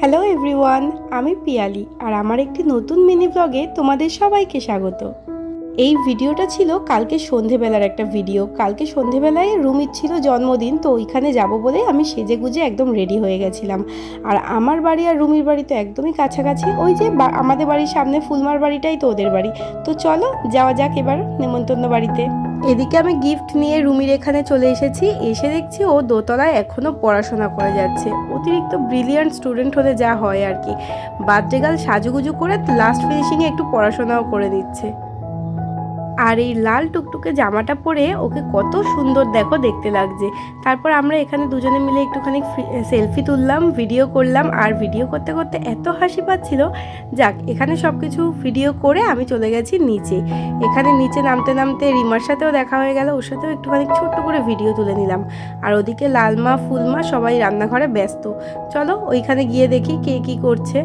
Hello everyone আমি পিয়ালি আর আমার একটি নতুন মিনি ব্লগে তোমাদের সবাইকে স্বাগত। এই ভিডিওটা ছিল কালকে সন্ধেবেলার একটা ভিডিও। কালকে সন্ধেবেলায় রুমির ছিল জন্মদিন, তো ওইখানে যাব বলে আমি সেজে গুজে একদম রেডি হয়ে গেছিলাম। আর আমার বাড়ি আর রুমির বাড়ি তো একদমই কাছাকাছি। ওই যে আমাদের বাড়ির সামনে ফুলমার বাড়িটাই তো ওদের বাড়ি। তো চলো, যাওয়া যাক এবার নেমন্তন্ন বাড়িতে। এদিকে আমি গিফট নিয়ে রুমির এখানে চলে এসেছি। এসে দেখছি ও দোতলায় এখনও পড়াশোনা করে যাচ্ছে। অতিরিক্ত ব্রিলিয়ান্ট স্টুডেন্ট হলে যা হয় আর কি। বার্থডেগাল সাজুগুজু করে লাস্ট ফিনিশিংয়ে একটু পড়াশোনাও করে দিচ্ছে আর এই লাল টুকটুকে জামাটা পরে ওকে কত সুন্দর দেখো দেখতে লাগছে। তারপর আমরা এখানে দুজনে মিলে একটুখানি সেলফি তুললাম ভিডিও করলাম আর ভিডিও করতে করতে এত হাসি পাচ্ছিল। যাক, এখানে সব কিছু ভিডিও করে আমি চলে গেছি নিচে। এখানে নিচে নামতে নামতে রিমার সাথেও দেখা হয়ে গেল, ওর সাথেও একটুখানি ছোট্ট করে ভিডিও তুলে নিলাম। আর ওদিকে লালমা, ফুলমা সবাই রান্নাঘরে ব্যস্ত। চলো ওইখানে গিয়ে দেখি কে কি করছে।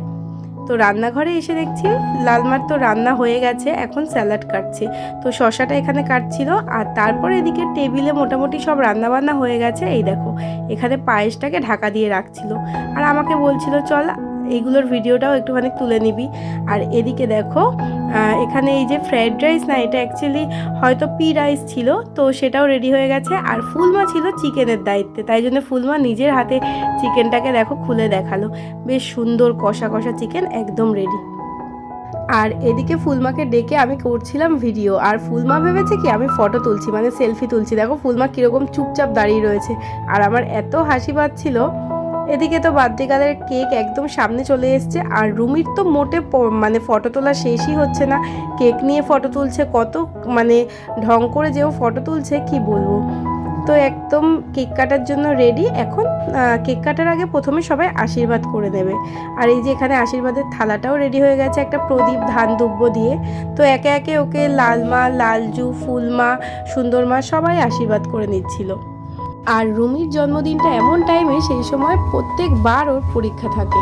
তো রান্নাঘরে এসে দেখছি লালমার তো রান্না হয়ে গেছে, এখন স্যালাড কাটছে। তো শশাটা এখানে কাটছিল, আর তারপরে এদিকে টেবিলে মোটামুটি সব রান্নাবান্না হয়ে গেছে। এই দেখো, এখানে পায়েসটাকে ঢাকা দিয়ে রাখছিল। আর আমাকে বলছিল, চল এইগুলোর ভিডিওটাও একটুখানি তুলে নিবি। আর এদিকে দেখো এখানে এই যে ফ্রায়েড রাইস না, এটা অ্যাকচুয়ালি হয়তো পি রাইস ছিল, তো সেটাও রেডি হয়ে গেছে। আর ফুলমা ছিল চিকেনের দায়িত্বে, তাই জন্য ফুলমা নিজের হাতে চিকেনটাকে দেখো খুলে দেখাল। বেশ সুন্দর কষা কষা চিকেন, একদম রেডি আর এদিকে ফুলমাকে ডেকে আমি করছিলাম ভিডিও আর ফুলমা ভেবেছে কি, আমি ফটো তুলছি মানে সেলফি তুলছি। দেখো ফুলমা কীরকম চুপচাপ দাঁড়িয়ে রয়েছে। আর আমার এত হাসি পাচ্ছিল এদিকে তো বার্থডেকালের কেক একদম সামনে চলে এসছে, আর রুমির তো মোটে মানে ফটো তোলা শেষই হচ্ছে না। কেক নিয়ে ফটো তুলছে, কত মানে ঢং করে যেও ফটো তুলছে, কি বলব? তো একদম কেক কাটার জন্য রেডি এখন কেক কাটার আগে প্রথমে সবাই আশীর্বাদ করে নেবে। আর এই যে এখানে আশীর্বাদের থালাটাও রেডি হয়ে গেছে একটা প্রদীপ ধান দুব্য দিয়ে। তো একে একে ওকে লালমা, লালজু, ফুলমা, সুন্দরমা সবাই আশীর্বাদ করে নিচ্ছিল। আর রুমির জন্মদিনটা এমন টাইমে সেই সময় প্রত্যেকবার ওর পরীক্ষা থাকে।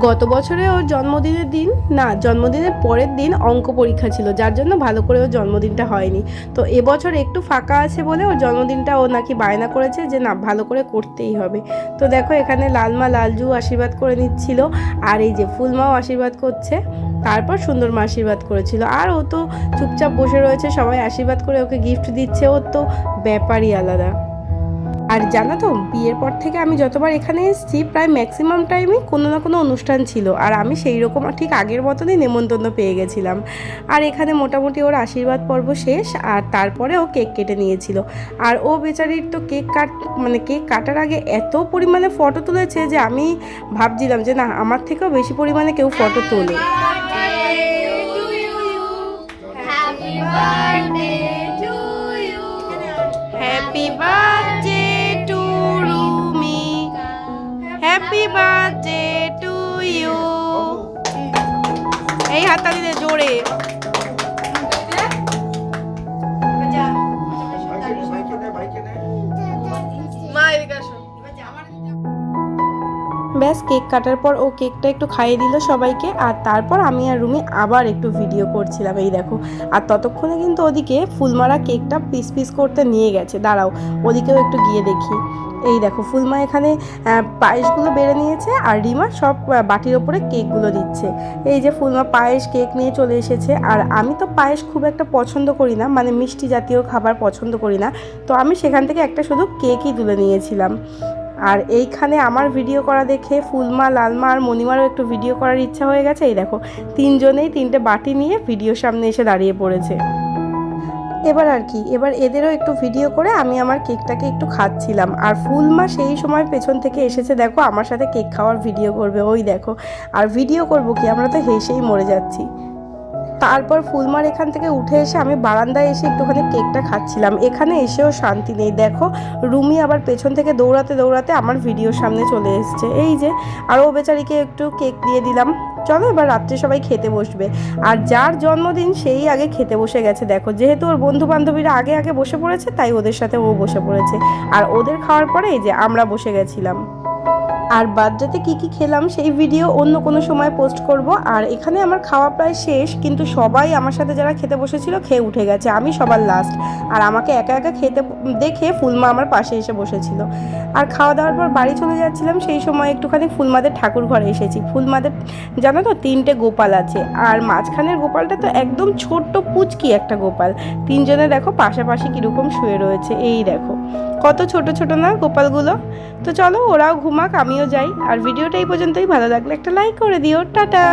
গত বছরে ওর জন্মদিনের দিন, না, জন্মদিনের পরের দিন অঙ্ক পরীক্ষা ছিল, যার জন্য ভালো করে ওর জন্মদিনটা হয়নি। তো এবছর একটু ফাঁকা আছে বলে ওর জন্মদিনটা ও নাকি বায়না করেছে যে, না, ভালো করে করতেই হবে। তো দেখো, এখানে লালমা লালজু আশীর্বাদ করে নিচ্ছিল, আর এই যে ফুলমাও আশীর্বাদ করছে। তারপর সুন্দর মা আশীর্বাদ করেছিল। আর ও তো চুপচাপ বসে রয়েছে, সবাই আশীর্বাদ করে ওকে গিফট দিচ্ছে, ওর তো ব্যাপারই আলাদা। আর জানো তো বিয়ের পর থেকে আমি যতবার এখানে এসেছি প্রায় ম্যাক্সিমাম টাইমে কোনো না কোনো অনুষ্ঠান ছিল। আর আমি সেই রকম ঠিক আগের মতনই নেমন্তন্ন পেয়ে গেছিলাম। আর এখানে মোটামুটি ওর আশীর্বাদ পর্ব শেষ আর তারপরে ও কেক কেটে নিয়েছিল। আর ও বেচারির তো কেক কাট মানে কেক কাটার আগে এত পরিমাণে ফটো তুলেছে যে আমি ভাবছিলাম যে না আমার থেকেও বেশি পরিমাণে কেউ ফটো তোলে। Happy birthday birthday to you এই হাততালি দে জোরে। ব্যাস, কেক কাটার পর ও কেকটা একটু খাইয়ে দিল সবাইকে। আর তারপর আমি আর রুমি আবার একটু ভিডিও করছিলাম। এই দেখো, আর ততক্ষণে কিন্তু ওদিকে ফুলমারা কেকটা পিস পিস করতে নিয়ে গেছে। দাঁড়াও, ওদিকেও একটু গিয়ে দেখি। এই দেখো, ফুলমা এখানে পায়েসগুলো বেড়ে নিয়েছে আর রিমা সব বাটির ওপরে কেকগুলো দিচ্ছে। এই যে ফুলমা পায়েস, কেক নিয়ে চলে এসেছে। আর আমি তো পায়েস খুব একটা পছন্দ করি না মানে মিষ্টি জাতীয় খাবার পছন্দ করি না। তো আমি সেখান থেকে একটা শুধু কেকই তুলে নিয়েছিলাম। আর এইখানে আমার ভিডিও করা দেখে ফুলমা, লালমা আর মণিমারও একটু ভিডিও করার ইচ্ছা হয়ে গেছে। এই দেখো, তিনজনেই তিনটে বাটি নিয়ে ভিডিওর সামনে এসে দাঁড়িয়ে পড়েছে। এবার আর কি, এবার এদেরও একটু ভিডিও করে আমি আমার কেকটাকে একটু খাচ্ছিলাম। আর ফুলমা সেই সময় পেছন থেকে এসেছে, দেখো, আমার সাথে কেক খাওয়ার ভিডিও করবে। ওই দেখো, আর ভিডিও করব কি? আমরা তো হেসেই মরে যাচ্ছি। তারপর ফুলমার এখান থেকে উঠে এসে আমি বারান্দায় এসে একটুখানি কেকটা খাচ্ছিলাম। এখানে এসেও শান্তি নেই। দেখো, রুমি আবার পেছন থেকে দৌড়াতে দৌড়াতে আমার ভিডিও সামনে চলে এসছে। এই যে, আর ও বেচারিকে একটু কেক দিয়ে দিলাম। চলো এবার রাত্রে সবাই খেতে বসবে। আর যার জন্মদিন, সেই আগে খেতে বসে গেছে। দেখো, যেহেতু ওর বন্ধু বান্ধবীরা আগে আগে বসে পড়েছে, তাই ওদের সাথে ও বসে পড়েছে। আর ওদের খাওয়ার পরে এই যে আমরা বসে গেছিলাম। আর বার্থডেতে কি কি খেলাম, সেই ভিডিও অন্য কোনো সময় পোস্ট করব। আর এখানে আমার খাওয়া প্রায় শেষ, কিন্তু সবাই আমার সাথে যারা খেতে বসেছিল খেয়ে উঠে গেছে। আমি সবার লাস্ট আর আমাকে একা একা খেতে দেখে ফুলমা আমার পাশে এসে বসেছিল। আর খাওয়া দাওয়ার পর বাড়ি চলে যাচ্ছিলাম, সেই সময় একটুখানি ফুলমাদের ঠাকুর ঘরে এসেছি। ফুলমাদের, জানো তো, তিনটে গোপাল আছে। আর মাঝখানের গোপালটা তো একদম ছোট্ট পুচকি একটা গোপাল। তিনজনে দেখো পাশাপাশি কীরকম শুয়ে রয়েছে। এই দেখো, কত ছোট ছোট না গোপালগুলো? তো চলো ওরাও ঘুমাক, আমিও যাই। আর ভিডিওটা এই পর্যন্তই। ভালো লাগলে একটা লাইক করে দিও। টাটা!